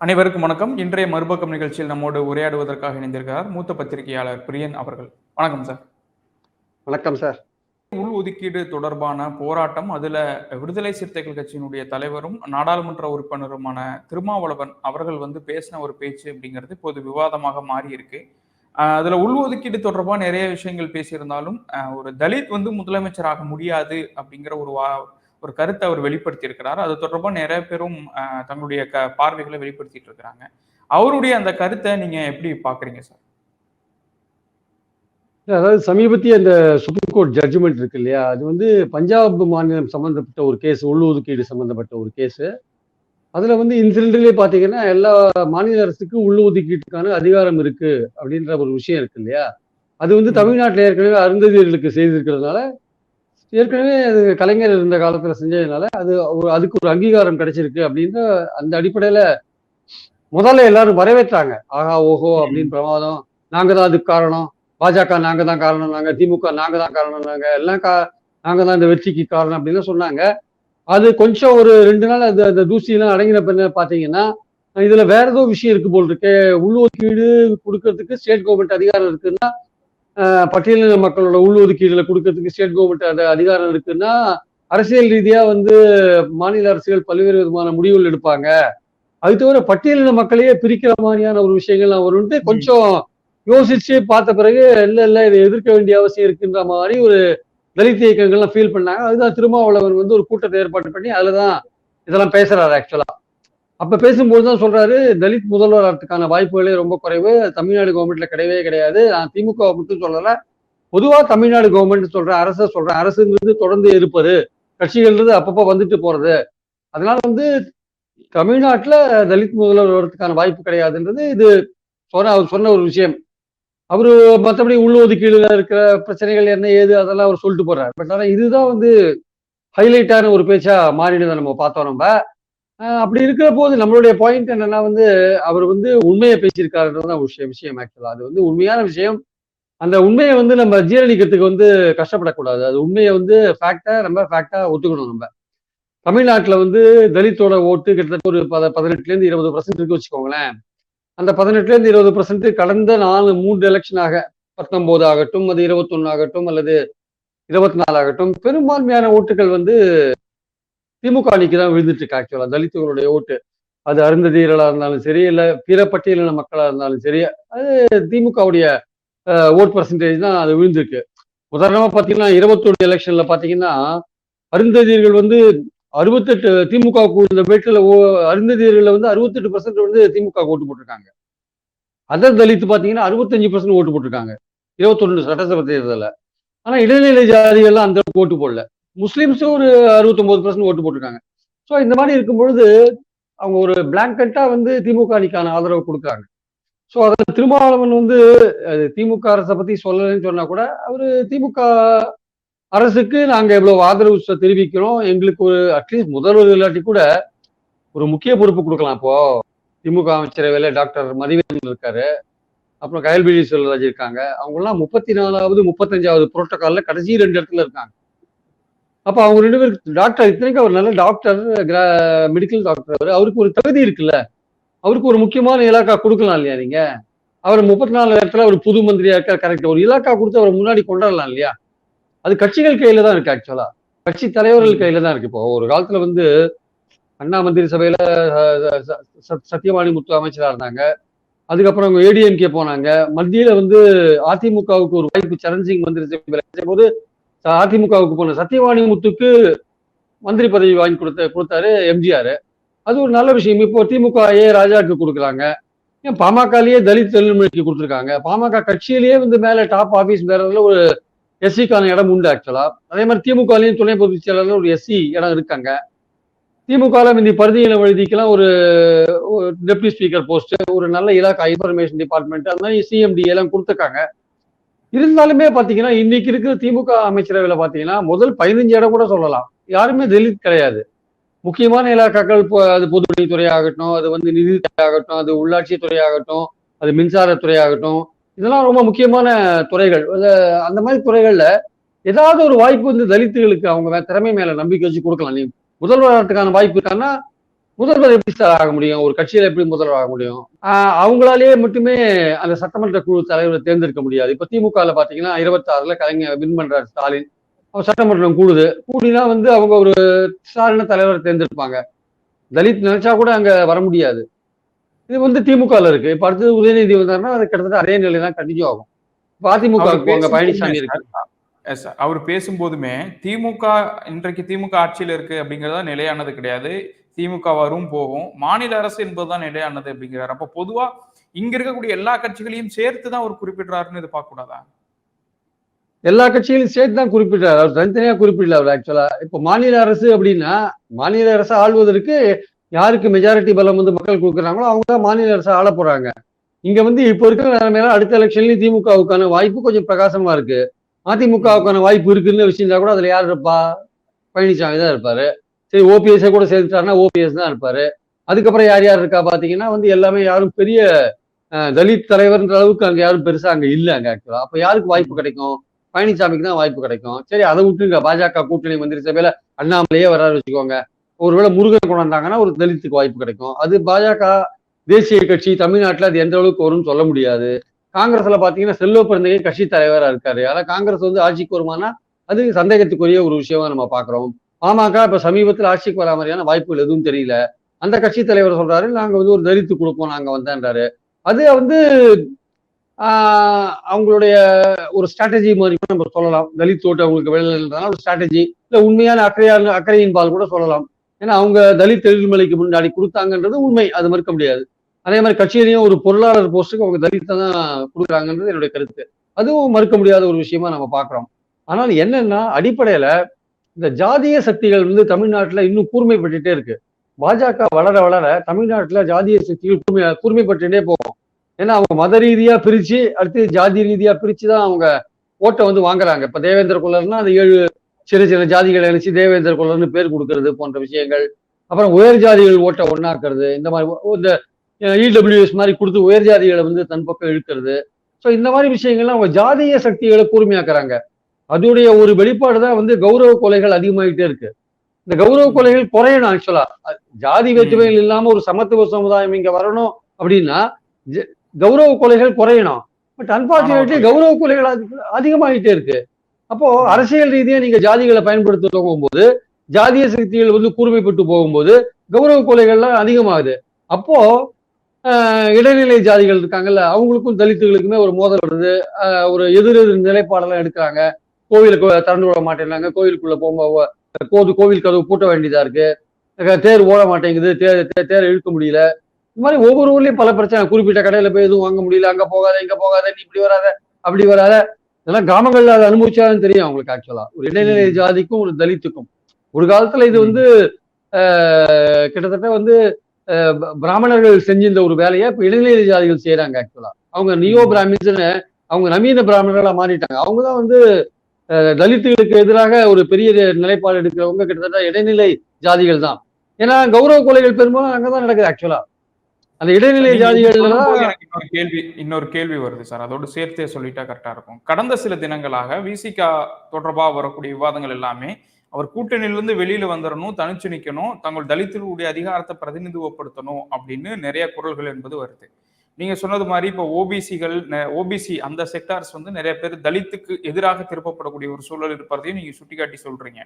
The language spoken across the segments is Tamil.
அனைவருக்கும் வணக்கம். இன்றைய மறுபக்கம் நிகழ்ச்சியில் நம்மோடு உரையாடுவதற்காக இணைந்திருக்கிறார் மூத்த பத்திரிகையாளர் பிரியன் அவர்கள். வணக்கம் சார். வணக்கம் சார். உள் ஒதுக்கீடு தொடர்பான போராட்டம் அதுல விடுதலை சிறுத்தைகள் கட்சியினுடைய தலைவரும் நாடாளுமன்ற உறுப்பினருமான திருமாவளவன் அவர்கள் வந்து பேசின ஒரு பேச்சு அப்படிங்கிறது இப்போது விவாதமாக மாறி இருக்கு அதுல உள் ஒதுக்கீடு தொடர்பா நிறைய விஷயங்கள் பேசியிருந்தாலும் ஒரு தலித் வந்து முதலமைச்சராக முடியாது அப்படிங்கிற ஒரு ஒரு கருத்தை அவர் வெளிப்படுத்தி இருக்கிறார் அது தொடர்பா நிறைய பேரும் தங்களுடைய க பார்வைகளை வெளிப்படுத்திட்டு இருக்கிறாங்க அவருடைய அந்த கருத்தை நீங்க எப்படி பாக்குறீங்க சார்? அதாவது சமீபத்திய அந்த சுப்ரீம் கோர்ட் ஜட்ஜ்மெண்ட் இருக்கு இல்லையா? அது வந்து பஞ்சாப் மாநிலம் சம்பந்தப்பட்ட ஒரு கேஸ் உள்ளொதுக்கீடு சம்பந்தப்பட்ட ஒரு கேஸ் அதுல வந்து இன்சிடென்ட்லேயே பாத்தீங்கன்னா எல்லா மாநில அரசுக்கும் உள்ளொதுக்கீட்டுக்கான அதிகாரம் இருக்கு அப்படின்ற ஒரு விஷயம் இருக்கு இல்லையா? அது வந்து. தமிழ்நாட்டில் ஏற்கனவே அருந்ததியர்களுக்கு செய்திருக்கிறதுனால ஏற்கனவே அது கலைஞர் இருந்த காலத்துல செஞ்சதுனால அது ஒரு அதுக்கு ஒரு அங்கீகாரம் கிடைச்சிருக்கு அப்படின்னு அந்த அடிப்படையில முதல்ல எல்லாரும் வரவேற்றாங்க. ஆஹா ஓஹோ அப்படின்னு பிரமாதம். நாங்க தான் அதுக்கு காரணம். பாஜக நாங்க தான் காரணம். நாங்க திமுக நாங்க தான் காரணம். நாங்க எல்லாம் கா நாங்க தான் இந்த வெற்றிக்கு காரணம் அப்படின்னு சொன்னாங்க. அது கொஞ்சம் ஒரு ரெண்டு நாள் அது அந்த தூசியெல்லாம் அடங்கின பின்ன பாத்தீங்கன்னா இதுல வேற ஏதோ விஷயம் இருக்கு போல் இருக்கு. உள்ஒதுக்கீடு கொடுக்கறதுக்கு ஸ்டேட் கவர்மெண்ட் அதிகாரம் இருக்குன்னா பட்டியலின மக்களோட உள்ஒதுக்கீடுல கொடுக்கறதுக்கு ஸ்டேட் கவர்மெண்ட் அந்த அதிகாரம் இருக்குன்னா அரசியல் ரீதியா வந்து மாநில அரசுகள் பல்வேறு விதமான முடிவுகள் எடுப்பாங்க. அது தவிர பட்டியலின மக்களையே பிரிக்கிற மாதிரியான ஒரு விஷயங்கள்லாம் வரும்ட்டு கொஞ்சம் யோசிச்சு பார்த்த பிறகு இல்ல இல்ல இதை எதிர்க்க வேண்டிய அவசியம் இருக்குன்ற மாதிரி ஒரு தலித் இயக்கங்கள்லாம் ஃபீல் பண்ணாங்க. அதுதான் திருமாவளவன் வந்து ஒரு கூட்டத்தை ஏற்பாடு பண்ணி அதுலதான் இதெல்லாம் பேசுறாரு ஆக்சுவலா அப்ப பேசும்போது தான் சொல்றாரு தலித் முதல்வர் ஆகிறதுக்கான வாய்ப்புகளே ரொம்ப குறைவு. தமிழ்நாடு கவர்மெண்ட்ல கிடையவே கிடையாது. நான் திமுக மட்டும் சொல்லல. பொதுவா தமிழ்நாடு கவர்மெண்ட் சொல்ற அரச சொல்ற அரசுங்கிறது தொடர்ந்து இருப்பது. கட்சிகள்ன்றது அப்பப்போ வந்துட்டு போறது. அதனால வந்து தமிழ்நாட்டுல தலித் முதல்வர் வர்றதுக்கான வாய்ப்பு கிடையாதுன்றது இது சொன்ன அவர் சொன்ன ஒரு விஷயம். அவரு மற்றபடி உள்ளொதுக்கீடுல இருக்கிற பிரச்சனைகள் என்ன ஏது அதெல்லாம் அவர் சொல்லிட்டு போறாரு. பட் ஆனா இதுதான் வந்து ஹைலைட்டான ஒரு பேச்சா மாறினதை நம்ம பார்த்தோம் நம்ம. அப்படி இருக்கிற போது நம்மளுடைய பாயிண்ட் என்னன்னா வந்து அவர் வந்து உண்மையை பேசியிருக்காருன்றதுதான் விஷயம் விஷயம் ஆக்சுவலா அது வந்து உண்மையான விஷயம். அந்த உண்மையை வந்து நம்ம ஜீரணிக்கிறதுக்கு வந்து கஷ்டப்படக்கூடாது. அது உண்மையை வந்து ஃபேக்டா நம்ம ஃபேக்டா ஒத்துக்கணும் நம்ம. தமிழ்நாட்டுல வந்து தலித்தோட ஓட்டு கிட்டத்தட்ட ஒரு பத பதினெட்டுல இருந்து இருபது பர்சன்ட் இருக்கு வச்சுக்கோங்களேன். அந்த பதினெட்டுல இருந்து இருபது பர்சன்ட் கடந்த நாலு மூன்று எலெக்ஷனாக பத்தொன்பது ஆகட்டும் அது இருபத்தொன்னு ஆகட்டும் அல்லது இருபத்தி நாலு ஆகட்டும் பெரும்பான்மையான ஓட்டுகள் வந்து திமுக அணிக்கு தான் விழுந்துட்டு இருக்கு ஆக்சுவலாக தலித்துகளுடைய ஓட்டு. அது அருந்ததியர்களா இருந்தாலும் சரி இல்லை பிற பட்டியலின மக்களாக இருந்தாலும் சரி அது திமுகவுடைய ஓட் பர்சன்டேஜ் தான் அது விழுந்திருக்கு. உதாரணமா பார்த்தீங்கன்னா இருபத்தோடு எலெக்ஷன்ல பாத்தீங்கன்னா அருந்ததியர்கள் வந்து அறுபத்தெட்டு திமுக இந்த வேட்டில் அருந்ததியர்களில் வந்து அறுபத்தெட்டு பர்சன்ட் வந்து திமுக ஓட்டு போட்டிருக்காங்க. அதர் தலித்து பார்த்தீங்கன்னா அறுபத்தஞ்சு பர்சன்ட் ஓட்டு போட்டிருக்காங்க. இருபத்தொன்று சட்டசபை தேர்தலில். ஆனால் இடைநிலை ஜாதிகள்லாம் அந்த அளவுக்கு ஓட்டு போடல. முஸ்லீம்ஸும் ஒரு அறுபத்தொம்போது பர்சன்ட் ஓட்டு போட்டிருக்காங்க. ஸோ இந்த மாதிரி இருக்கும் பொழுது அவங்க ஒரு பிளாங்கட்டா வந்து திமுக அணிக்கான ஆதரவு கொடுக்குறாங்க. ஸோ அதில் திருமாவளவன் வந்து திமுக அரசை பத்தி சொல்லலைன்னு சொன்னா கூட அவர் திமுக அரசுக்கு நாங்க எவ்வளவு ஆதரவு தெரிவிக்கிறோம். எங்களுக்கு ஒரு அட்லீஸ்ட் முதல்வர் இல்லாட்டி கூட ஒரு முக்கிய பொறுப்பு கொடுக்கலாம் இப்போ. திமுக அமைச்சரவையில டாக்டர் மதிவேந்தன் இருக்காரு. அப்புறம் கயல்விழி செல்வராஜ் இருக்காங்க. அவங்கெல்லாம் முப்பத்தி நாலாவது முப்பத்தஞ்சாவது புரோட்டோகால்ல கடைசி ரெண்டு இடத்துல இருக்காங்க. அப்ப அவங்க ரெண்டு பேருக்கு டாக்டர் இத்தனைக்கும் அவர் நல்ல டாக்டர் மெடிக்கல் டாக்டர் அவர். அவருக்கு ஒரு தகுதி இருக்குல்ல. அவருக்கு ஒரு முக்கியமான இலாக்கா கொடுக்கலாம் இல்லையா நீங்க? அவர் முப்பத்தி நாலு இடத்துல அவர் புது மந்திரியா இருக்கார் கரெக்ட் ஒரு இலாக்கா கொடுத்து அவர் முன்னாடி கொண்டாடலாம் இல்லையா? அது கட்சிகள் கையில தான் இருக்கு ஆக்சுவலா கட்சி தலைவர்கள் கையில தான் இருக்கு இப்போ. ஒரு காலத்துல வந்து அண்ணா மந்திரி சபையில சத்தியவாணி முத்து அமைச்சரா இருந்தாங்க. அதுக்கப்புறம் அவங்க ஏடிஎம்கே போனாங்க. மத்தியில வந்து அதிமுகவுக்கு ஒரு வாய்ப்பு சரண்சிங் மந்திரி சபையில. போது அதிமுகவுக்கு போன சத்தியவாணி முத்துக்கு மந்திரி பதவி வாங்கி கொடுத்த கொடுத்தாரு எம்ஜிஆர். அது ஒரு நல்ல விஷயம். இப்போ திமுக ஏ ராஜாக்கு கொடுக்குறாங்க. ஏன் பாமகலேயே தலித் தொழில்முறைக்கு கொடுத்துருக்காங்க. பாமக கட்சியிலேயே வந்து மேலே டாப் ஆஃபீஸ் வேறதுல ஒரு எஸ்சிக்கான இடம் உண்டு ஆக்சுவலா அதே மாதிரி திமுகலையும் துணை பொதுச் செயலாளர் ஒரு எஸ்சி இடம் இருக்காங்க. திமுகல இந்த பருதியின வழுதிக்கெல்லாம் ஒரு டெப்டி ஸ்பீக்கர் போஸ்ட் ஒரு நல்ல இலாக்கா இன்ஃபர்மேஷன் டிபார்ட்மெண்ட் அந்த மாதிரி சிஎம்டி எல்லாம் கொடுத்துருக்காங்க. இருந்தாலுமே பாத்தீங்கன்னா இன்னைக்கு இருக்கிற திமுக அமைச்சரவையில பாத்தீங்கன்னா முதல் பதினஞ்சு இடம் கூட சொல்லலாம். யாருமே தலித் கிடையாது. முக்கியமான இலாக்காக்கள் அது பொதுப்பணித்துறை ஆகட்டும் அது வந்து நிதித்துறை ஆகட்டும் அது உள்ளாட்சித்துறை ஆகட்டும் அது மின்சாரத்துறை ஆகட்டும் இதெல்லாம் ரொம்ப முக்கியமான துறைகள். அந்த மாதிரி துறைகள்ல ஏதாவது ஒரு வாய்ப்பு வந்து தலித்துகளுக்கு அவங்க திறமை மேல நம்பிக்கை வச்சு கொடுக்கலாம். நீ முதல்வராகிறதுக்கான வாய்ப்பு இருக்கான்னா முதல்வர் எப்படி சார் ஆக முடியும்? ஒரு கட்சியில எப்படி முதல்வர் ஆக முடியும்? அவங்களாலேயே மட்டுமே அந்த சட்டமன்ற குழு தலைவரை தேர்ந்தெடுக்க முடியாது. இப்ப திமுகல பாத்தீங்கன்னா இருபத்தாறுல கலைஞர் வின் பண்றாரு ஸ்டாலின். அவர் சட்டமன்றம் கூடுது. கூடினா வந்து அவங்க ஒரு சாதாரண தலைவரை தேர்ந்தெடுப்பாங்க. தலித் நினைச்சா கூட அங்க வர முடியாது. இது வந்து திமுகல இருக்கு. இப்ப அடுத்தது உதயநிதி வந்தாருன்னா அது கிட்டத்தட்ட அதே நிலை தான் கண்டினியூ ஆகும். அதிமுக பழனிசாமி இருக்கு. அவர் பேசும்போதுமே திமுக இன்றைக்கு திமுக ஆட்சியில் இருக்கு அப்படிங்கறதா நிலையானது கிடையாது. திமுக வரும் போகும். மாநில அரசு என்பதுதான் நிலையானது அப்படிங்கிறார். அப்ப பொதுவா இங்க இருக்கக்கூடிய எல்லா கட்சிகளையும் சேர்த்து தான் அவர் குறிப்பிடுறாருன்னு இது பார்க்க கூடாதா? எல்லா கட்சிகளையும் சேர்த்து தான் குறிப்பிட்டார் அவர் தனித்தனியா குறிப்பிடல அவர் ஆக்சுவலா இப்போ மாநில அரசு அப்படின்னா மாநில அரசு ஆள்வதற்கு யாருக்கு மெஜாரிட்டி பலம் வந்து மக்கள் கொடுக்குறாங்களோ அவங்க தான் மாநில அரசு ஆள போறாங்க. இங்க வந்து இப்போ இருக்கிற நிலைமையில அடுத்த எலெக்ஷன்லயும் திமுகவுக்கான வாய்ப்பு கொஞ்சம் பிரகாசமா இருக்கு. அதிமுகவுக்கான வாய்ப்பு இருக்குன்னு விஷயம் கூட அதுல யார் இருப்பா? பழனிசாமி தான் இருப்பாரு. சரி ஓபிஎஸ்ஸே கூட சேர்த்துட்டாருன்னா ஓபிஎஸ் தான் இருப்பாரு. அதுக்கப்புறம் யார் யார் இருக்கா பாத்தீங்கன்னா வந்து எல்லாமே யாரும் பெரிய தலித் தலைவர்ன்ற அளவுக்கு அங்க யாரும் பெருசா அங்க இல்ல அங்கே ஆக்சுவலாக அப்ப யாருக்கு வாய்ப்பு கிடைக்கும்? பழனிசாமிக்கு தான் வாய்ப்பு கிடைக்கும். சரி அதை விட்டுங்க பாஜக கூட்டணி மந்திரி சபையில் அண்ணாமலையே வராரு வச்சுக்கோங்க. ஒருவேளை முருகன் கொண்டாந்தாங்கன்னா ஒரு தலித்துக்கு வாய்ப்பு கிடைக்கும். அது பாஜக தேசிய கட்சி தமிழ்நாட்டுல அது எந்த அளவுக்கு வரும்னு சொல்ல முடியாது. காங்கிரஸ்ல பாத்தீங்கன்னா செல்வ பிறந்தகை கட்சி தலைவரா இருக்காரு. ஆனால் காங்கிரஸ் வந்து ஆட்சிக்கு வருமானா அது சந்தேகத்துக்குரிய ஒரு விஷயமா நம்ம பாக்குறோம் பாமக இப்ப சமீபத்தில் ஆட்சிக்கு வர மாதிரியான வாய்ப்புகள் எதுவும் தெரியல. அந்த கட்சி தலைவர் சொல்றாரு நாங்க வந்து ஒரு தரித்து கொடுப்போம் நாங்க வந்தேன்றாரு. அது வந்து ஆஹ் அவங்களுடைய ஒரு ஸ்ட்ராட்டஜி மாதிரி கூட நம்ம சொல்லலாம். தலித் ஓட்டு அவங்களுக்கு வேலைன்றதுனால ஒரு ஸ்ட்ராட்டஜி இல்ல உண்மையான அக்கறையான அக்கறையின் பால் கூட சொல்லலாம். ஏன்னா அவங்க தலித் எழில்மலைக்கு முன்னாடி கொடுத்தாங்கன்றது உண்மை அது மறுக்க முடியாது. அதே மாதிரி கட்சியிலையும் ஒரு பொருளாளர் போஸ்ட்டுக்கு அவங்க தலித்தை தான் கொடுக்குறாங்கன்றது என்னுடைய கருத்து. அதுவும் மறுக்க முடியாத ஒரு விஷயமா நம்ம பார்க்குறோம். ஆனால் என்னன்னா அடிப்படையில இந்த ஜாதிய சக்திகள் வந்து தமிழ்நாட்டில் இன்னும் கூர்மைப்பட்டுட்டே இருக்கு. பாஜக வளர வளர தமிழ்நாட்டில் ஜாதிய சக்திகள் கூர்மை கூர்மைப்பட்டுட்டே போகும். ஏன்னா அவங்க மத ரீதியா பிரிச்சு அடுத்து ஜாதி ரீதியா பிரிச்சு தான் அவங்க ஓட்டை வந்து வாங்குறாங்க. இப்ப தேவேந்திர குலர்னா அந்த ஏழு சின்ன சின்ன ஜாதிகளை நினைச்சு தேவேந்திர குலர்னு பேர் கொடுக்கறது போன்ற விஷயங்கள். அப்புறம் உயர் ஜாதிகள் ஓட்டை ஒண்ணாக்குறது இந்த மாதிரி இந்த இடபிள்யூஎஸ் மாதிரி கொடுத்து உயர் ஜாதிகளை வந்து தன் பக்கம் இழுக்கிறது. ஸோ இந்த மாதிரி விஷயங்கள்லாம் அவங்க ஜாதிய சக்திகளை கூர்மையாக்குறாங்க. அதோடைய ஒரு வெளிப்பாடு தான் வந்து கௌரவ கொலைகள் அதிகமாயிட்டே இருக்கு. இந்த கௌரவ கொலைகள் குறையணும் ஆக்சுவலா ஜாதி வேற்றுமைகள் இல்லாம ஒரு சமத்துவ சமுதாயம் இங்க வரணும் அப்படின்னா கௌரவ கொலைகள் குறையணும். But unfortunately. கௌரவ கொலைகள் அதிக- அதிகமாயிட்டே இருக்கு. அப்போ அரசியல் ரீதியா நீங்க ஜாதிகளை பயன்படுத்த போகும்போது ஜாதிய சக்திகள் வந்து கூர்மைப்பட்டு போகும்போது கௌரவ கொலைகள்லாம் அதிகமாகுது. அப்போ இடைநிலை ஜாதிகள் இருக்காங்கல்ல அவங்களுக்கும் தலித்துகளுக்குமே ஒரு மோதல் வருது. ஒரு எதிர் எதிர் நிலைப்பாடெல்லாம் எடுக்கிறாங்க. கோவிலுக்கு திறந்து விட மாட்டேங்கிறாங்க. கோவிலுக்குள்ள போகும்போது கோது கோவில் கதவு பூட்ட வேண்டியதா இருக்கு. தேர் ஓட மாட்டேங்குது. தேர் தேர் இழுக்க முடியல. இந்த மாதிரி ஒவ்வொரு ஊர்லயும் பல பிரச்சனை. குறிப்பிட்ட கடையில போய் எதுவும் வாங்க முடியல. அங்க போகாத இங்க போகாத நீ இப்படி வராத அப்படி வராத. இதெல்லாம் கிராமங்கள்ல அதை அனுபவிச்சாலும் தெரியும் அவங்களுக்கு ஆக்சுவலா ஒரு இடைநிலை ஜாதிக்கும் ஒரு தலித்துக்கும். ஒரு காலத்துல இது வந்து கிட்டத்தட்ட வந்து பிராமணர்கள் செஞ்சிருந்த ஒரு வேலையை இப்ப இடைநிலை ஜாதிகள் செய்யறாங்க ஆக்சுவலா அவங்க நியோ பிராமின்ஸ்னு அவங்க நவீன பிராமணர்களா மாறிட்டாங்க. அவங்க தான் வந்து தலித்துகளுக்கு எதிராக ஒரு பெரிய நிலைப்பாடு எடுக்கிறவங்க கிட்டத்தட்ட இடைநிலை ஜாதிகள் தான் ஏன்னா கௌரவ கொலைகள் பெரும்பாலும் அங்கதான் நடக்குது ஆக்சுவலா அந்த இடைநிலை ஜாதிகள்ல இன்னொரு கேள்வி இன்னொரு கேள்வி வருது சார். அதோடு சேர்த்தே சொல்லிட்டா கரெக்டா இருக்கும். கடந்த சில தினங்களாக விசிகா தொடர்பா வரக்கூடிய விவாதங்கள் எல்லாமே அவர் கூட்டணியிலிருந்து வெளியில வந்துடணும் தனிச்சு நிக்கணும் தங்கள் தலித்துகளுடைய அதிகாரத்தை பிரதிநிதித்துவப்படுத்தணும் அப்படின்னு நிறைய குரல்கள் என்பது வருது. நீங்க சொன்னது மாதிரி இப்போ ஓபிசிகள் ஓபிசி அந்த செக்டார்ஸ் வந்து நிறைய பேர் தலித்துக்கு எதிராக திருப்பப்படக்கூடிய ஒரு சூழல் இருப்பதையும் நீங்க சுட்டிக்காட்டி சொல்றீங்க.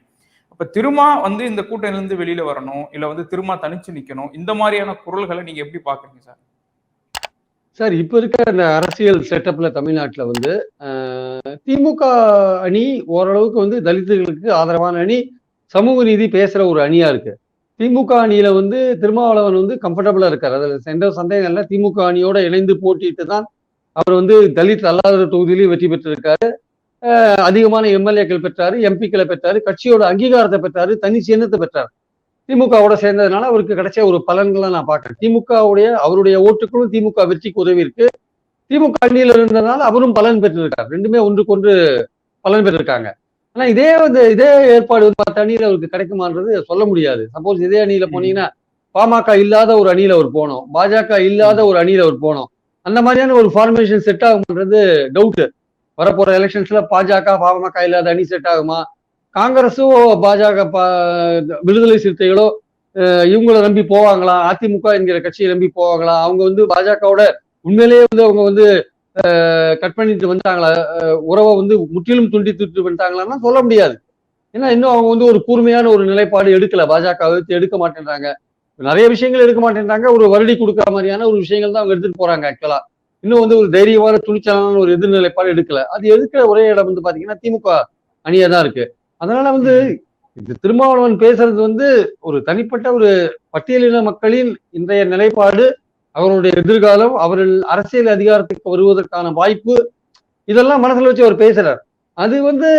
அப்ப திருமா வந்து இந்த கூட்டணியிலிருந்து வெளியில வரணும் இல்ல வந்து திருமா தனிச்சு நிக்கணும் இந்த மாதிரியான குரல்களை நீங்க எப்படி பாக்குறீங்க சார்? சார் இப்ப இருக்க இந்த அரசியல் செட்டப்ல தமிழ்நாட்டுல வந்து திமுக அணி ஓரளவுக்கு வந்து தலித்துகளுக்கு ஆதரவான அணி சமூக நீதி பேசுற ஒரு அணியா இருக்கு. திமுக அணியில வந்து திருமாவளவன் வந்து கம்ஃபர்டபுளா இருக்காரு. அதுல எந்த சந்தேகம் இல்லை திமுக அணியோட இணைந்து போட்டிட்டு தான் அவர் வந்து தலித் அல்லாத தொகுதியிலையும் வெற்றி பெற்றிருக்காரு. அதிகமான எம்எல்ஏக்கள் பெற்றாரு எம்பிக்களை பெற்றாரு கட்சியோட அங்கீகாரத்தை பெற்றாரு தனி சின்னத்தை பெற்றார். திமுகவோட சேர்ந்ததுனால அவருக்கு கிடைச்ச ஒரு பலன்களை நான் பார்க்குறேன். திமுகவுடைய அவருடைய ஓட்டுகளும் திமுக வெற்றிக்கு உதவி இருக்கு திமுக அணியில இருந்ததுனால அவரும் பலன் பெற்றிருக்கார். ரெண்டுமே ஒன்றுக்கொன்று பலன் பெற்றிருக்காங்க. ஆனா இதே வந்து இதே ஏற்பாடு வந்து மற்ற அணியில அவருக்கு கிடைக்குமான்றது சொல்ல முடியாது. சப்போஸ் இதே அணியில போனீங்கன்னா பாமக இல்லாத ஒரு அணியில அவர் போனோம். பாஜக இல்லாத ஒரு அணியில அவர் போனோம். அந்த மாதிரியான ஒரு ஃபார்மேஷன் செட் ஆகும்ன்றது டவுட் வரப்போற எலெக்ஷன்ஸ்ல பாஜக பாமக இல்லாத அணி செட் ஆகுமா? காங்கிரஸோ பாஜக விடுதலை சிறுத்தைகளோ இவங்கள நம்பி போவாங்களா? அதிமுக என்கிற கட்சியை நம்பி போவாங்களா? அவங்க வந்து பாஜகவோட உண்மையிலேயே வந்து அவங்க வந்து கட் பண்ணிட்டு வந்துட்டாங்களா? உறவை வந்து முற்றிலும் துண்டித்துட்டு வந்துட்டாங்களான்னா சொல்ல முடியாது. ஏன்னா இன்னும் அவங்க வந்து ஒரு கூர்மையான ஒரு நிலைப்பாடு எடுக்கல. பாஜக எடுக்க மாட்டேன்றாங்க. நிறைய விஷயங்கள் எடுக்க மாட்டேன்றாங்க. ஒரு வருடி கொடுக்குற மாதிரியான ஒரு விஷயங்கள் தான் அவங்க எடுத்துட்டு போறாங்க ஆக்சுவலா இன்னும் வந்து ஒரு தைரியமான துணிச்சலான ஒரு எதிர்நிலைப்பாடு எடுக்கல. அது எடுக்கிற ஒரே இடம் வந்து பாத்தீங்கன்னா திமுக அணியா தான் இருக்கு. அதனால வந்து இது திருமாவளவன் பேசுறது வந்து ஒரு தனிப்பட்ட ஒரு பட்டியலின மக்களின் இன்றைய நிலைப்பாடு அவருடைய எதிர்காலம் அவர்கள் அரசியல் அதிகாரத்துக்கு வருவதற்கான வாய்ப்பு இதெல்லாம் மனசுல வச்சு அவர் பேசுறார். அது வந்து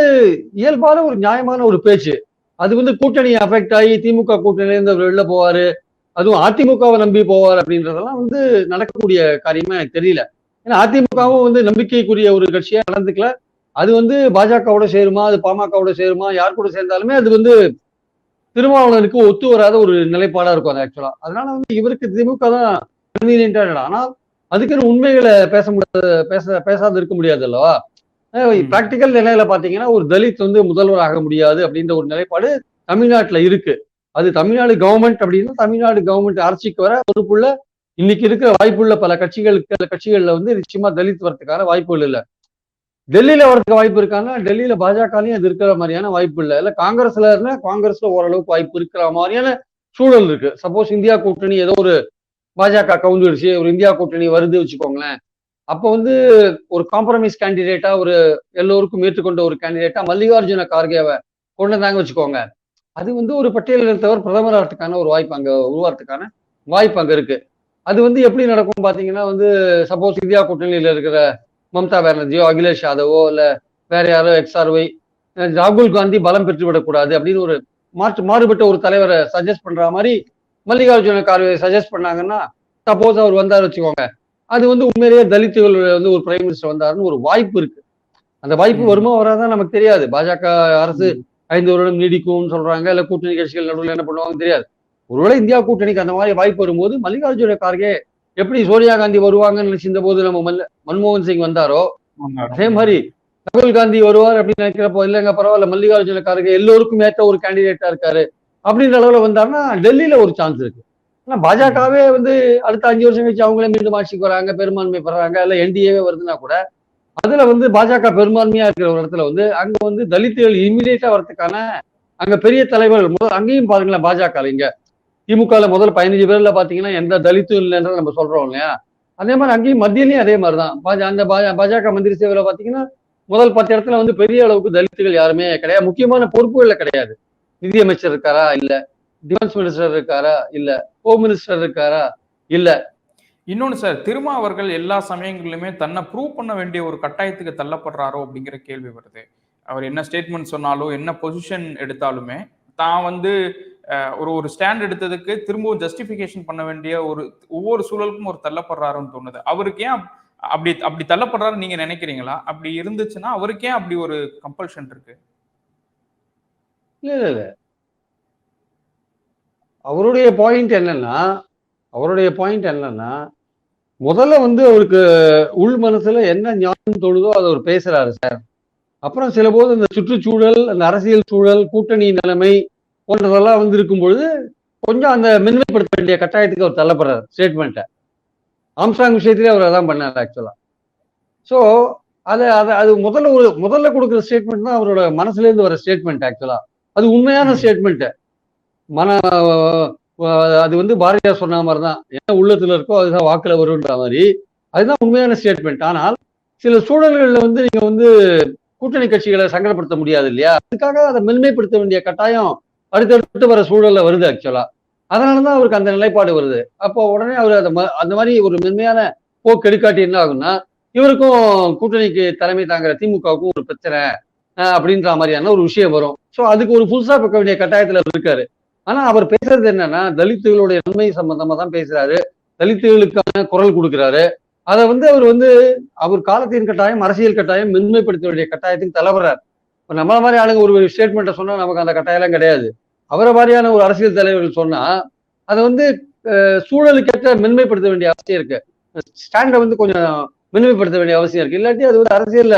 இயல்பான ஒரு நியாயமான ஒரு பேச்சு. அது வந்து கூட்டணி அஃபெக்ட் ஆகி திமுக கூட்டணியிலேருந்து அவர் வெளில போவாரு அதுவும் அதிமுகவை நம்பி போவார் அப்படின்றதெல்லாம் வந்து நடக்கக்கூடிய காரியமா எனக்கு தெரியல. ஏன்னா அதிமுகவும் வந்து நம்பிக்கைக்குரிய ஒரு கட்சியா நடந்துக்கல. அது வந்து பாஜகவோட சேருமா அது பாமகவோட சேருமா யார் கூட சேர்ந்தாலுமே அது வந்து திருமாவளவனுக்கு ஒத்து வராத ஒரு நிலைப்பாடா இருக்கும் அது ஆக்சுவலா அதனால வந்து இவருக்கு திமுக தான் கன்வீனியன்டா ஆனால் அதுக்குன்னு உண்மைகளை பேச முடியாது பேச பேசாத இருக்க முடியாது அல்லவா பிராக்டிக்கல் நிலையில பாத்தீங்கன்னா ஒரு தலித் வந்து முதல்வர் ஆக முடியாது அப்படின்ற ஒரு நிலைப்பாடு தமிழ்நாட்டுல இருக்கு. அது தமிழ்நாடு கவர்மெண்ட் அப்படின்னா தமிழ்நாடு கவர்மெண்ட் ஆட்சிக்கு வர பொறுப்புள்ள இன்னைக்கு இருக்கிற வாய்ப்புள்ள பல கட்சிகளுக்கு கட்சிகள்ல வந்து நிச்சயமா தலித் வரதுக்கான வாய்ப்புகள் இல்லை. டெல்லியில வரதுக்கு வாய்ப்பு இருக்காங்கன்னா டெல்லியில பாஜகலையும் அது இருக்கிற மாதிரியான வாய்ப்பு இல்லை. இல்ல காங்கிரஸ்ல இருந்தா காங்கிரஸ்ல ஓரளவுக்கு வாய்ப்பு இருக்கிற மாதிரியான சூழல் இருக்கு. சப்போஸ் இந்தியா கூட்டணி ஏதோ ஒரு பாஜக கவுந்துடுச்சு ஒரு இந்தியா கூட்டணி வருது வச்சுக்கோங்களேன். அப்போ வந்து ஒரு காம்ப்ரமைஸ் கேண்டிடேட்டா ஒரு எல்லோருக்கும் ஏற்றுக்கொண்ட ஒரு கேண்டிடேட்டா மல்லிகார்ஜுன கார்கேவை கொண்டு வந்தாங்க வச்சுக்கோங்க. அது வந்து ஒரு பட்டியலினத்தவர் பிரதமர் ஆகிறதுக்கான ஒரு வாய்ப்பு அங்கே உருவாகிறதுக்கான வாய்ப்பு அங்கே இருக்கு. அது வந்து எப்படி நடக்கும் பார்த்தீங்கன்னா வந்து சப்போஸ் இந்தியா கூட்டணியில் இருக்கிற மம்தா பானர்ஜியோ அகிலேஷ் யாதவோ இல்லை வேற யாரோ எக்ஸ்ஆர்ஒய் ராகுல் காந்தி பலம் பெற்று விடக்கூடாது அப்படின்னு ஒரு மாற்று மாறுபட்ட ஒரு தலைவரை சஜஸ்ட் பண்ற மாதிரி மல்லிகார்ஜுன கார்கே சஜஸ்ட் பண்ணாங்கன்னா சப்போஸ் அவர் வந்தார் வச்சுக்கோங்க. அது வந்து உண்மையிலேயே தலித்துகள் வந்து ஒரு பிரைம் மினிஸ்டர் வந்தாருன்னு ஒரு வாய்ப்பு இருக்கு. அந்த வாய்ப்பு வருமா வராதான் நமக்கு தெரியாது. பாஜக அரசு ஐந்து வருடம் நீடிக்கும்னு சொல்றாங்க. இல்ல கூட்டணி கட்சிகள் நடுவில் என்ன பண்ணுவாங்க தெரியாது. ஒருவேளை இந்தியா கூட்டணிக்கு அந்த மாதிரி வாய்ப்பு வரும்போது மல்லிகார்ஜுன கார்கே எப்படி சோனியா காந்தி வருவாங்கன்னு நினைச்சிருந்த போது நம்ம மல்ல மன்மோகன் சிங் வந்தாரோ? அதே மாதிரி ராகுல் காந்தி வருவார் அப்படின்னு நினைக்கிறப்போ இல்லைங்க பரவாயில்ல. மல்லிகார்ஜுன கார்கே எல்லோருக்கும் ஏற்ற ஒரு கேண்டிடேட்டா இருக்காரு. அப்படின்ற அளவில் வந்தாருன்னா டெல்லியில் ஒரு சான்ஸ் இருக்கு. ஆனால் பாஜகவே வந்து அடுத்த அஞ்சு வருஷம் கழிச்சு அவங்களே மீண்டும் ஆட்சிக்கு வராங்க பெரும்பான்மை பெறாங்க இல்லை என்டிஏவே வருதுன்னா கூட அதில் வந்து பாஜக பெரும்பான்மையாக இருக்கிற ஒரு இடத்துல வந்து அங்கே வந்து தலித்துகள் இமீடியட்டாக வரதுக்கான அங்கே பெரிய தலைவர்கள் முதல் அங்கேயும் பாருங்களேன் பாஜக இங்கே. திமுகவில் முதல் பதினஞ்சு பேரில் பார்த்தீங்கன்னா எந்த தலித்தும் இல்லைன்ற நம்ம சொல்கிறோம் இல்லையா? அதே மாதிரி அங்கேயும் மத்தியிலையும் அதே மாதிரி தான் பாஜ அந்த பாஜக மந்திரி சேவையில் பார்த்தீங்கன்னா முதல் பத்து இடத்துல வந்து பெரிய அளவுக்கு தலித்துகள் யாருமே கிடையாது. முக்கியமான பொறுப்புகளில் கிடையாது. நிதியமைச்சர் இருக்காரா? இல்ல. டிஃபென்ஸ் மினிஸ்டர் இருக்காரா? இல்ல. ஹோம் மினிஸ்டர் இருக்காரா? இல்ல. இன்னொன்னு சார் திருமா அவர்கள் எல்லா சமயங்களிலுமே தன்னை ப்ரூவ் பண்ண வேண்டிய ஒரு கட்டாயத்துக்கு தள்ளப்படுறாரோ அப்படிங்கிற கேள்வி வருது. அவர் என்ன ஸ்டேட்மெண்ட் சொன்னாலும் என்ன பொசிஷன் எடுத்தாலுமே தான் வந்து ஒரு ஒரு ஸ்டாண்ட் எடுத்ததுக்கு திரும்பவும் ஜஸ்டிபிகேஷன் பண்ண வேண்டிய ஒரு ஒவ்வொரு சூழலுக்கும் ஒரு தள்ளப்படுறாருன்னு தோணுது. அவருக்கு ஏன் அப்படி அப்படி தள்ளப்படுறாரு நீங்க நினைக்கிறீங்களா? அப்படி இருந்துச்சுன்னா அவருக்கு ஏன் அப்படி ஒரு கம்பல்ஷன் இருக்கு. இல்ல இல்ல அவருடைய பாயிண்ட் என்னன்னா அவருடைய பாயிண்ட் என்னன்னா முதல்ல வந்து அவருக்கு உள் மனசுல என்ன ஞானம் தொழுதோ அதை அவர் பேசுறாரு சார். அப்புறம் சில போது இந்த சுற்றுச்சூழல் அந்த அரசியல் சூழல் கூட்டணி நிலைமை போன்றதெல்லாம் வந்து இருக்கும் பொழுது கொஞ்சம் அந்த மென்மைப்படுத்த வேண்டிய கட்டாயத்துக்கு அவர் தள்ளப்படுறாரு ஸ்டேட்மெண்ட்டை ஆம்சாங் விஷயத்திலே அவர் அதான் பண்ணார் ஆக்சுவலா ஸோ அதை அதை அது முதல்ல ஒரு முதல்ல கொடுக்குற ஸ்டேட்மெண்ட் தான் அவரோட மனசுலேருந்து வர ஸ்டேட்மெண்ட் ஆக்சுவலா அது உண்மையான ஸ்டேட்மெண்ட் மன அது வந்து பாரதியார் சொன்ன மாதிரி தான் என்ன உள்ளத்துல இருக்கோ அதுதான் வாக்குல வரும்ன்ற மாதிரி. அதுதான் உண்மையான ஸ்டேட்மெண்ட் ஆனால் சில சூழல்கள்ல வந்து நீங்க வந்து கூட்டணி கட்சிகளை சங்கடப்படுத்த முடியாது இல்லையா? அதுக்காக அதை மென்மைப்படுத்த வேண்டிய கட்டாயம் அடுத்தடுத்து வர சூழல்ல வருது ஆக்சுவலா அதனாலதான் அவருக்கு அந்த நிலைப்பாடு வருது. அப்போ உடனே அவர் அந்த அந்த மாதிரி ஒரு மென்மையான போக்கு எடுக்காட்டி என்ன ஆகும்னா இவருக்கும் கூட்டணிக்கு தலைமை தாங்குற திமுகவுக்கும் ஒரு பிரச்சனை. அப்படின்ற மாதிரியான ஒரு விஷயம் வரும். ஸோ அதுக்கு ஒரு புதுசாக பார்க்க வேண்டிய கட்டாயத்தில் இருக்காரு. ஆனா அவர் பேசுறது என்னன்னா தலித்துகளுடைய நன்மை சம்பந்தமா தான் பேசுறாரு. தலித்துகளுக்கான குரல் கொடுக்குறாரு. அதை வந்து அவர் வந்து அவர் காலத்தின் கட்டாயம் அரசியல் கட்டாயம் மென்மைப்படுத்த வேண்டிய கட்டாயத்துக்கு தலைவரார் இப்போ நம்மள மாதிரி ஆளுங்க ஒரு ஸ்டேட்மெண்ட்டை சொன்னா நமக்கு அந்த கட்டாயம்லாம் கிடையாது. அவரை மாதிரியான ஒரு அரசியல் தலைவர்கள் சொன்னா அதை வந்து சூழலுக்கேற்ற மென்மைப்படுத்த வேண்டிய அவசியம் இருக்கு. ஸ்டாண்டை வந்து கொஞ்சம் மென்மைப்படுத்த வேண்டிய அவசியம் இருக்கு. இல்லாட்டி அது வந்து அரசியல்ல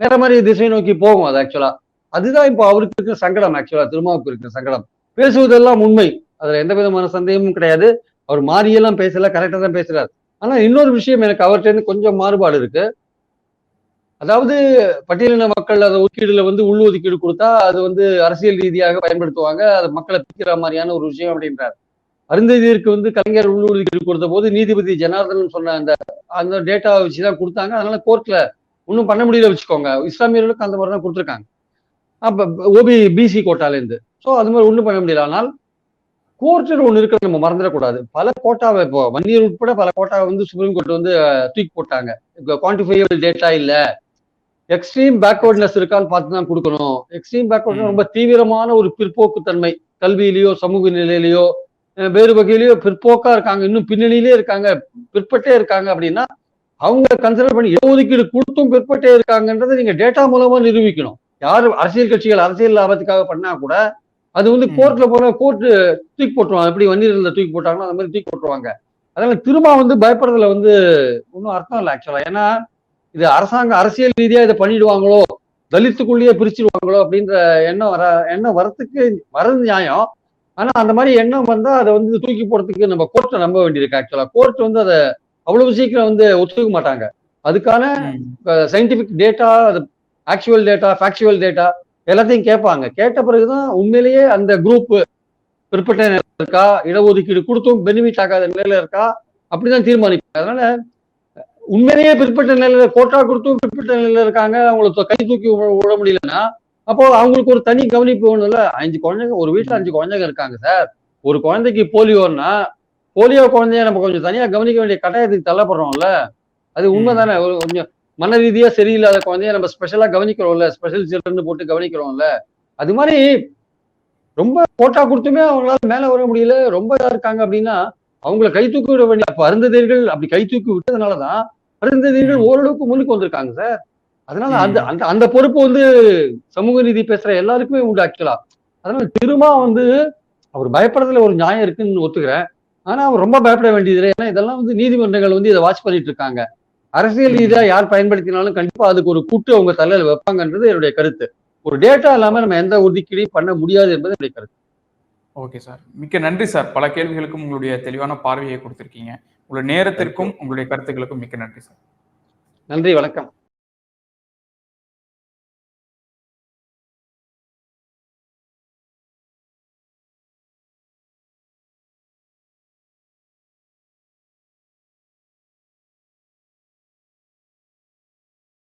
வேற மாதிரி திசை நோக்கி போகும் அது ஆக்சுவலா அதுதான் இப்போ அவருக்கு இருக்கிற சங்கடம் ஆக்சுவலா திருமாவுக்கு இருக்கிற சங்கடம். பேசுவதெல்லாம் உண்மை. அதுல எந்த விதமான சந்தேகமும் கிடையாது. அவர் மாறியெல்லாம் பேசல கரெக்டா தான் பேசுறாரு. ஆனா இன்னொரு விஷயம் எனக்கு அவர்கிட்ட இருந்து கொஞ்சம் மாறுபாடு இருக்கு. அதாவது பட்டியலின மக்கள் அதை ஒதுக்கீடுல வந்து உள் ஒதுக்கீடு கொடுத்தா அது வந்து அரசியல் ரீதியாக பயன்படுத்துவாங்க. அது மக்களை பிக்கிற மாதிரியான ஒரு விஷயம் அப்படின்றார். அருந்ததியருக்கு வந்து கலைஞர் உள் ஒதுக்கீடு கொடுத்த போது நீதிபதி ஜனார்தன் சொன்ன அந்த அந்த டேட்டாவை வச்சு தான் கொடுத்தாங்க. அதனால கோர்ட்ல ஒன்றும் பண்ண முடியல வச்சுக்கோங்க. இஸ்லாமியர்களுக்கு அந்த மாதிரி தான் கொடுத்துருக்காங்க. அப்ப ஓபி பிசி கோட்டால இருந்து ஸோ அது மாதிரி ஒன்றும் பண்ண முடியல. ஆனால் கோர்ட்டுன்னு ஒன்று இருக்கிறத நம்ம மறந்துடக்கூடாது. பல கோட்டாவை இப்போ வன்னியர் உட்பட பல கோட்டாவை வந்து சுப்ரீம் கோர்ட் வந்து தூக்கி போட்டாங்க. குவான்டிஃபையபிள் டேட்டா இல்ல. எக்ஸ்ட்ரீம் பேக்வர்ட்னஸ் இருக்கான்னு பார்த்து தான் கொடுக்கணும். எக்ஸ்ட்ரீம் பேக்வர்ட் ம். ரொம்ப தீவிரமான ஒரு பிற்போக்குத்தன்மை கல்வியிலேயோ சமூக நிலையிலேயோ வேறு வகையிலேயோ பிற்போக்கா இருக்காங்க. இன்னும் பின்னணியிலே இருக்காங்க. பிற்பட்டே இருக்காங்க அப்படின்னா அவங்க கன்சிடர் பண்ணி இடஒதுக்கீடு கொடுத்தும் பிற்பட்டே இருக்காங்கன்றதை நீங்க டேட்டா மூலமா நிரூபிக்கணும். யாரு அரசியல் கட்சிகள் அரசியல் லாபத்துக்காக பண்ணா கூட அது வந்து. கோர்ட்ல போன கோர்ட் தூக்கி போட்டுருவாங்க. எப்படி வன்னியர்ல தூக்கி போட்டாங்களோ அந்த மாதிரி தூக்கி போட்டுருவாங்க. அதனால திரும்ப வந்து பயப்படுறதுல வந்து ஒன்றும் அர்த்தம் இல்லை ஆக்சுவலா ஏன்னா இது அரசாங்க அரசியல் ரீதியா இதை பண்ணிடுவாங்களோ தலித்துக்குள்ளேயே பிரிச்சிருவாங்களோ அப்படின்ற எண்ணம் வர எண்ணம் வரத்துக்கு வரது நியாயம். ஆனா அந்த மாதிரி எண்ணம் வந்தா அதை வந்து தூக்கி போடுறதுக்கு நம்ம கோர்ட்டை நம்ப வேண்டியிருக்கு ஆக்சுவலா கோர்ட் வந்து அதை அவ்வளவு சீக்கிரம் வந்து ஒத்துக்க மாட்டாங்க. அதுக்கான. சயின்டிபிக் டேட்டா அது ஆக்சுவல் டேட்டா ஃபேக்சுவல் டேட்டா எல்லாத்தையும் கேட்பாங்க. கேட்ட பிறகுதான் உண்மையிலேயே அந்த குரூப் பிற்பட்ட நிலையில இருக்கா? இடஒதுக்கீடு கொடுத்தும் பெனிஃபிட் ஆகாத நிலையில இருக்கா? அப்படிதான் தீர்மானிப்பாங்க. அதனால உண்மையிலேயே பிற்பட்ட நிலையில கோட்டா கொடுத்தும் பிற்பட்ட நிலையில இருக்காங்க. அவங்களுக்கு கை தூக்கி விட- முடியலன்னா அப்போ அவங்களுக்கு ஒரு தனி கவனிப்பு வேணும்ல. அஞ்சு குழந்தைங்க ஒரு வீட்டுல அஞ்சு குழந்தைங்க இருக்காங்க சார். ஒரு குழந்தைக்கு போலியோன்னா போலியோ குழந்தைய நம்ம கொஞ்சம் தனியா கவனிக்க வேண்டிய கட்டாயத்துக்கு தள்ளப்படுறோம்ல? அது உண்மைதானே? ஒரு கொஞ்சம் மன ரீதியா சரியில்லாத குழந்தைய நம்ம ஸ்பெஷலா கவனிக்கிறோம்ல ஸ்பெஷல் சில்ட்ரன் போட்டு கவனிக்கிறோம்ல. அது மாதிரி ரொம்ப போட்டா கொடுத்துமே அவங்களால மேல வர முடியல ரொம்ப இதா இருக்காங்க அப்படின்னா அவங்கள கை தூக்கி விட வேண்டிய அப்ப அருந்ததியர்கள் அப்படி கை தூக்கி விட்டதுனாலதான் அருந்ததியர்கள் ம். ஓரளவுக்கு முன்னுக்கு வந்திருக்காங்க சார். அதனால. அந்த அந்த அந்த பொறுப்பு வந்து சமூக நீதி பேசுற எல்லாருக்குமே உண்டு ஆக்சுவலா அதனால திரும்ப வந்து அவர் பயப்படுறதுல ஒரு நியாயம் இருக்குன்னு ஒத்துக்கிறேன். ஆனா அவர் ரொம்ப பயப்பட வேண்டியது இல்லை. ஏன்னா இதெல்லாம் வந்து நீதிமன்றங்கள் வந்து இதை வாட்ச் பண்ணிட்டு இருக்காங்க. அரசியல். ரீதியா யார் பயன்படுத்தினாலும் கண்டிப்பா அதுக்கு ஒரு கூட்டு அவங்க தலையில வைப்பாங்கன்றது என்னுடைய கருத்து. ஒரு டேட்டா இல்லாம நம்ம எந்த ஒதுக்கீடையும் பண்ண முடியாது என்பது என்னுடைய கருத்து. ஓகே சார் மிக்க நன்றி சார் பல கேள்விகளுக்கும் உங்களுடைய தெளிவான பார்வையை கொடுத்திருக்கீங்க. உங்களுடைய நேரத்திற்கும் உங்களுடைய கருத்துக்களுக்கும் மிக்க நன்றி சார் நன்றி வணக்கம்.